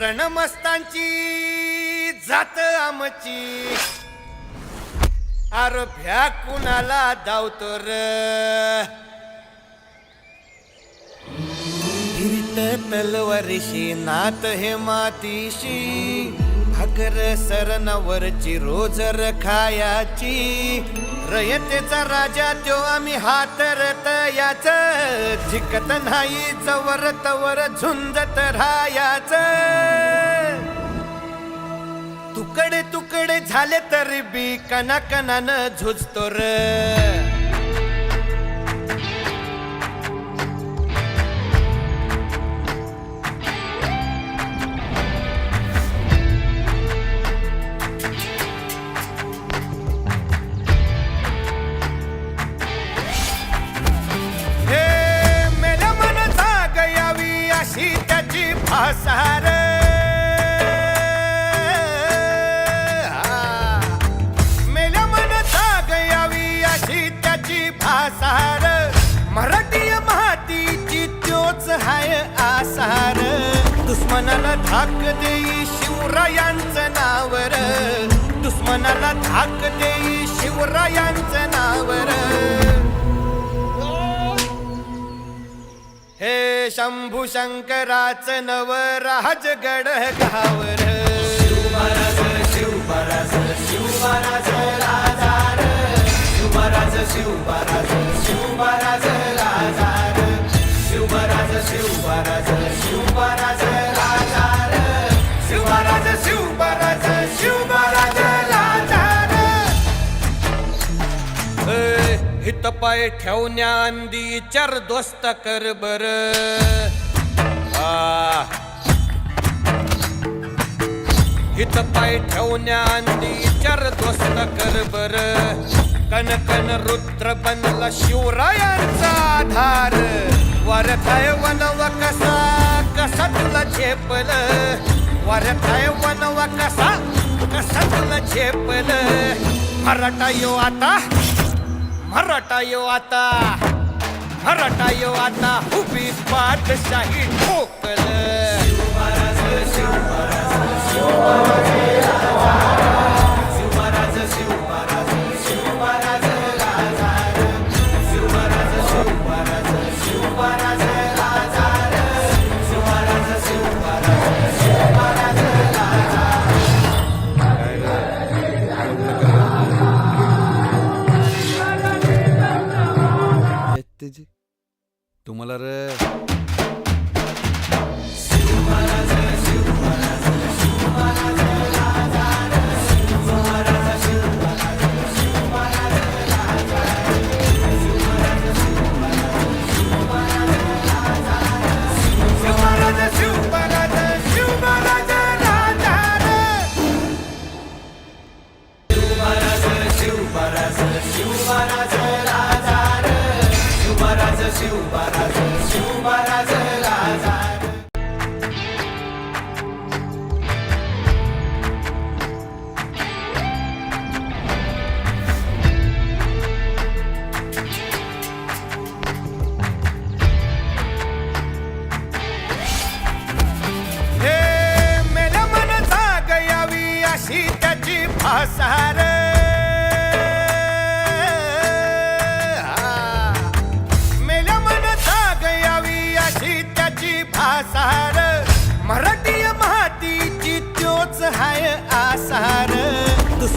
रणमस्तांची जात आमची. अर कुणाला धावतो र? तलवारीशी नात हे मातीशी. सागर सरनावरची रोज खायाची रयतेचा राजा त्यो आम्ही हातरत याच. झिकत नाही जवर तवर झुंजत राहायाच. तुकडे तुकडे झाले तरी बी कना कनानं झुजतो र. फासार हा. मेल्या मन जाग यावी अशी त्याची फासार मराठी मातीची त्योच हाय आसार. दुश्मनाला धाक देई शिवरायांचं नावर. दुश्मनाला धाक देई शिवराया शंभू शंकराच नव राजगड गावर शिवराज शिवराज शिवराज राजार शिवराज शिवराज शिवराज राजार शिवराज शिवराज पाय ठेवण्या अंदी चर दोस्त कर बर. हित पाय ठेवण्या अंदी चर दोस्त कर बर. कन कन रुद्र बनला शिवरायांचा आधार. वरथाय वनव कसा कसा तुला झेपल वरथाय वनव कसा कसा तुला झेपल. मराठा यो आता मराठा यो आता मराठा यो आता उभी पाठशाही ठोकल. तुम्हाला रे. शिव महाराज शिव महाराज राजा हे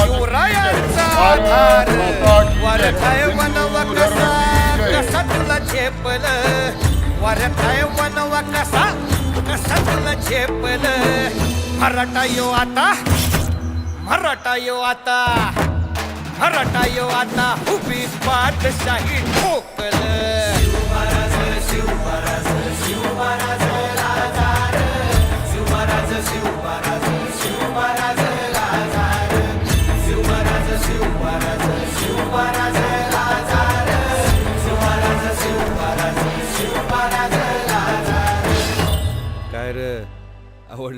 शिवरायांचा आधार वनवा कसा कसा तुला झेपल वाऱ्यात वनवा कसा कसा तुला झेपल मराठा यो आता मराठा यो आता मराठा यो आता उभी पाठशाही ठोकल. favor.